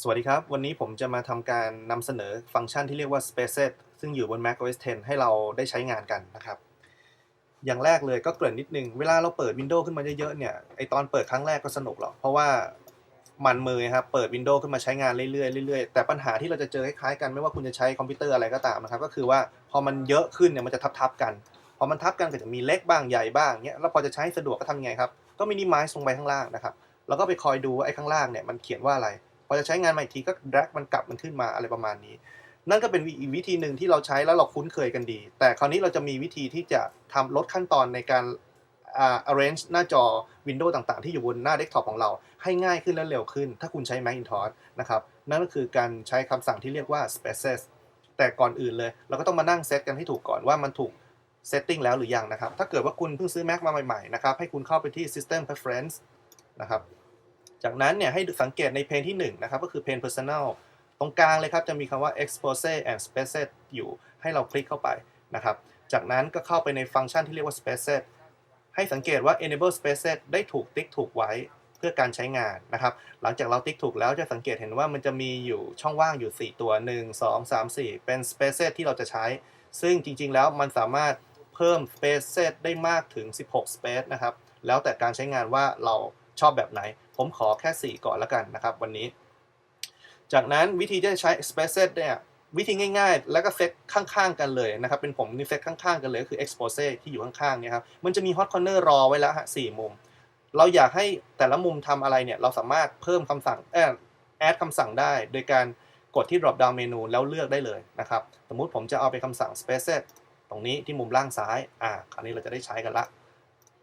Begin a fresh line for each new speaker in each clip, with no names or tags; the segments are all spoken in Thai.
สวัสดีครับ วันนี้ผมจะมาทำการนำเสนอฟังก์ชันที่เรียกว่า Spaces ซึ่งอยู่บน Mac OS 10ให้เราได้ใช้งานกันนะครับ อย่างแรกเลยก็เกริ่นนิดนึง เวลาเราเปิด Windows ขึ้นมาเยอะๆเนี่ย ไอตอนเปิดครั้งแรกก็สนุกหรอก เพราะว่ามันมือครับ เปิด Windows ขึ้นมาใช้งานเรื่อยๆเรื่อยๆ แต่ปัญหาที่เราจะเจอคล้ายๆกันไม่ว่าคุณจะใช้คอมพิวเตอร์อะไรก็ตามนะครับ ก็คือว่าพอมันเยอะขึ้นเนี่ยมันจะทับๆกัน พอมันทับกันก็จะมีเล็กบ้างใหญ่บ้างเนี้ยแล้วพอจะใช้สะดวกก็ทำยังไงครับ ก็มินิมัลลงไปข้างล่างนะครับ แล้วก็ไปคอยดูว่าไอ้ข้างล่างเนี่ยมันเขียนว่าอะไร พอจะใช้งานใหม่ทีก็ drag มันกลับมันขึ้นมาอะไรประมาณนี้ นั่นก็เป็นอีกวิธีหนึ่งที่เราใช้แล้วเราคุ้นเคยกันดี แต่คราวนี้เราจะมีวิธีที่จะทำลดขั้นตอนในการ arrange หน้าจอ Windows ต่างๆ ที่อยู่บนหน้าเดสก์ท็อปของเราให้ง่ายขึ้นและเร็วขึ้น ถ้าคุณใช้ Macintosh นะครับ นั่นก็คือการใช้คำสั่งที่เรียกว่า spaces แต่ก่อนอื่นเลย เราก็ต้องมานั่งเซตกันให้ถูกก่อนว่ามันถูก setting แล้วหรือยังนะครับ ถ้าเกิดว่าคุณเพิ่งซื้อ Mac มาใหม่ ๆ นะครับ ให้คุณเข้าไปที่ system preference นะครับ จากนั้นเนี่ยให้สังเกตในเพนที่1นะครับก็คือเพน personal ตรงกลางเลยครับจะมีคำว่า expose and spaces อยู่ให้เราคลิกเข้าไปนะครับจากนั้นก็เข้าไปในฟังก์ชันที่เรียกว่า spaces ให้สังเกตว่า enable spaces ได้ถูกติ๊กถูกไว้เพื่อการใช้งานนะครับ หลังจากเราติ๊กถูกแล้วจะสังเกตเห็นว่ามันจะมีอยู่ช่องว่างอยู่ 4 ตัว 1 2 3 4 เป็น spaces ที่เราจะใช้ ซึ่งจริงๆแล้วมันสามารถเพิ่ม spaces ได้มากถึง 16 space นะครับแล้วแต่การใช้งานว่าเราชอบแบบไหน ผมขอแค่ 4 ก่อนแล้วกันนะครับวันนี้ จากนั้นวิธีที่จะใช้ spaces เนี่ยวิธีง่ายๆ แล้วก็เซตข้างๆ กันเลยนะครับ เป็นผมนี่เซตข้างๆ กันเลยก็คือ expose ที่อยู่ข้างๆเนี่ยครับ มันจะมี hot corner รอไว้แล้วฮะสี่มุม เราอยากให้แต่ละมุมทำอะไรเนี่ย เราสามารถเพิ่มคำสั่งเออ add คำสั่งได้ โดยการกดที่ drop down เมนูแล้วเลือกได้เลยนะครับ สมมุติผมจะเอาไปคำสั่ง spaces ตรงนี้ที่มุมล่างซ้าย อ่า คราวนี้เราจะได้ใช้กันละ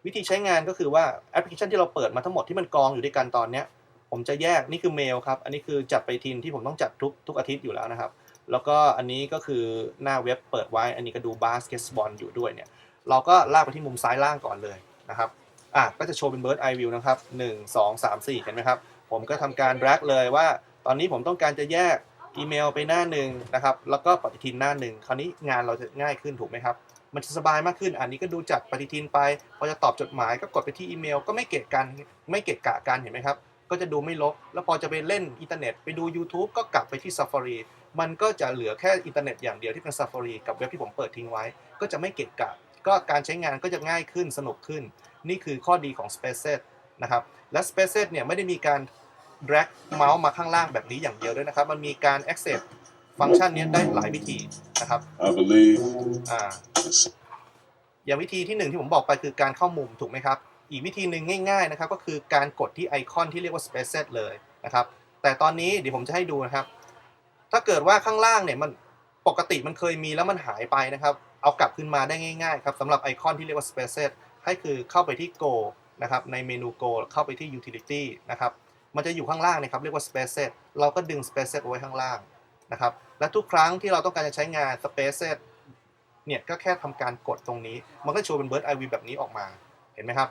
วิธีใช้งานก็คือว่าแอปพลิเคชันที่เราเปิดมาทั้งหมดที่มันกองอยู่ด้วยกันตอนเนี้ยผมจะแยกนี่คือเมลครับ อันนี้คือจัดไปทีนที่ผมต้องจัดทุกทุกอาทิตย์อยู่แล้วนะครับ แล้วก็อันนี้ก็คือหน้าเว็บเปิดไว้ อันนี้ก็ดูบาสเกตบอลอยู่ด้วยเนี่ย เราก็ลากไปที่มุมซ้ายล่างก่อนเลยนะครับ อะก็จะโชว์เป็น bird eye view นะครับ 1 2 3 4 เห็นไหมครับ ผมก็ทำการ drag เลยว่า ตอนนี้ผมต้องการจะแยกอีเมลไปหน้าหนึ่งนะครับ แล้วก็ปฏิทินหน้าหนึ่ง คราวนี้งานเราจะง่ายขึ้นถูกไหมครับ มันจะสบายมากขึ้น อันนี้ก็ดูจัดปฏิทินไป พอจะตอบจดหมายก็กดไปที่อีเมล ก็ไม่เกะกันไม่เกะกะกันเห็นไหมครับ ก็จะดูไม่ลกแล้วพอจะไปเล่นอินเทอร์เน็ต ไปดู YouTube ก็กลับไปที่ Safari มันก็จะเหลือแค่อินเทอร์เน็ตอย่างเดียวที่เป็น Safari กับเว็บที่ผมเปิดทิ้งไว้ ก็จะไม่เกะกะ ก็การใช้งานก็จะง่ายขึ้นสนุกขึ้น นี่คือข้อดีของ Spaces นะครับ และ Spaces เนี่ยไม่ได้มีการ drag เมาส์มาข้างล่างแบบนี้อย่างเดียวด้วยนะครับ มันมีการ access ฟังก์ชันนี้ได้หลายวิธีนะครับ
I believe
อ่า อย่างวิธีที่หนึ่งที่ผมบอกไปคือการเข้ามุมถูกไหมครับ อีกวิธีหนึ่งง่ายๆนะครับก็คือการกดที่ไอคอนที่เรียกว่า space set เลยนะครับ แต่ตอนนี้เดี๋ยวผมจะให้ดูนะครับ ถ้าเกิดว่าข้างล่างเนี่ยมันปกติมันเคยมีแล้วมันหายไปนะครับ เอากลับขึ้นมาได้ง่ายๆครับสำหรับไอคอนที่เรียกว่า space set ให้คือเข้าไปที่ Go นะครับในเมนู Go เข้าไปที่ Utility นะครับมันจะอยู่ข้างล่างนะครับเรียกว่า space set เราก็ดึง Spaces เอาไว้ข้างล่างนะครับและทุกครั้งที่เราต้องการจะใช้งาน space set เนี่ยก็แค่ทำการกดตรงนี้ มันก็โชว์เป็น bird eye view แบบนี้ออกมาเห็นไหมครับ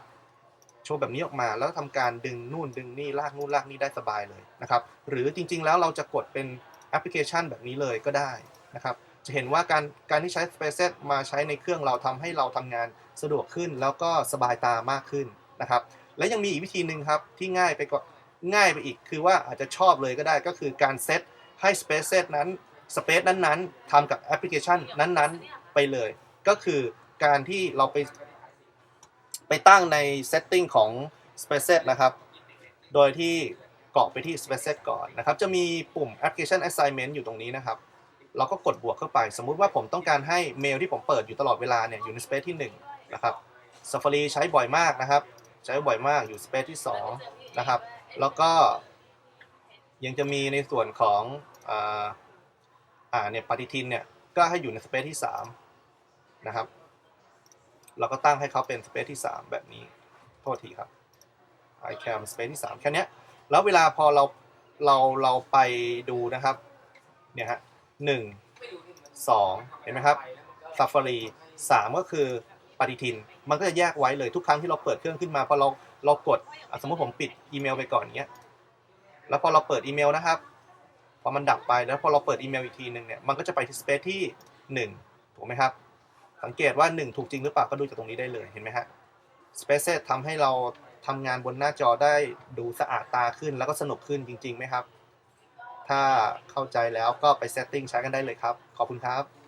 โชว์แบบนี้ออกมาแล้วทำการดึงนู่นดึงนี่ลากนู่นลากนี่ได้สบายเลยนะครับหรือจริงๆแล้วเราจะกดเป็นแอปพลิเคชันแบบนี้เลยก็ได้นะครับจะเห็นว่าการการที่ใช้ Spaces มาใช้ในเครื่องเราทำให้เราทำงานสะดวกขึ้นแล้วก็สบายตามากขึ้นนะครับและยังมีอีกวิธีหนึ่งครับที่ง่ายไปกว่าง่ายไปอีกคือว่าอาจจะชอบเลยก็ได้ก็คือการเซตให้ Spaces นั้น Space นั้นๆทำกับแอปพลิเคชันนั้นๆ ไปเลย ก็คือการที่เราไป ไปตั้งใน setting ของ Spaces นะครับ โดยที่เกาะไปที่ Spaces ก่อนนะครับ จะมีปุ่ม Application Assignment อยู่ตรงนี้นะครับ เราก็กดบวกเข้าไป สมมุติว่าผมต้องการให้เมลที่ผมเปิดอยู่ตลอดเวลาเนี่ยอยู่ใน Space ที่ 1 นะครับ Safari ใช้บ่อยมากนะครับ ใช้บ่อยมากอยู่ Space ที่ 2 นะครับ แล้วก็ยังจะมีในส่วนของอ อ่าเนี่ยปฏิทินเนี่ยก็ให้อยู่ใน Space ที่3นะครับ เราก็ตั้งให้เขาเป็น Space ที่ 3 แบบนี้ โทษทีครับ iCam Space ที่ 3 แค่เนี้ยแล้วเวลาพอเราเราเราไปดูนะครับ เนี่ยฮะหนึ่งสองเห็นไหมครับ Safari สามก็คือปฏิทิน มันก็จะแยกไว้เลยทุกครั้งที่เราเปิดเครื่องขึ้นมาพอเราเรากดสมมติผมปิดอีเมลไปก่อนเงี้ยแล้วพอเราเปิดอีเมลนะครับ พอมันดับไปแล้วพอเราเปิดอีเมลอีกทีหนึ่งเนี่ยมันก็จะไปที่สเปซที่หนึ่งถูกไหมครับ สังเกตว่า 1 ถูกจริงหรือเปล่าก็ดูจากตรงนี้ได้เลยเห็นไหมฮะสเปซเซตทำให้เราทำงานบนหน้าจอได้ดูสะอาดตาขึ้นแล้วก็สนุกขึ้นจริงๆไหมครับ ถ้าเข้าใจแล้วก็ไปเซตติ้งใช้กันได้เลยครับ ขอบคุณครับ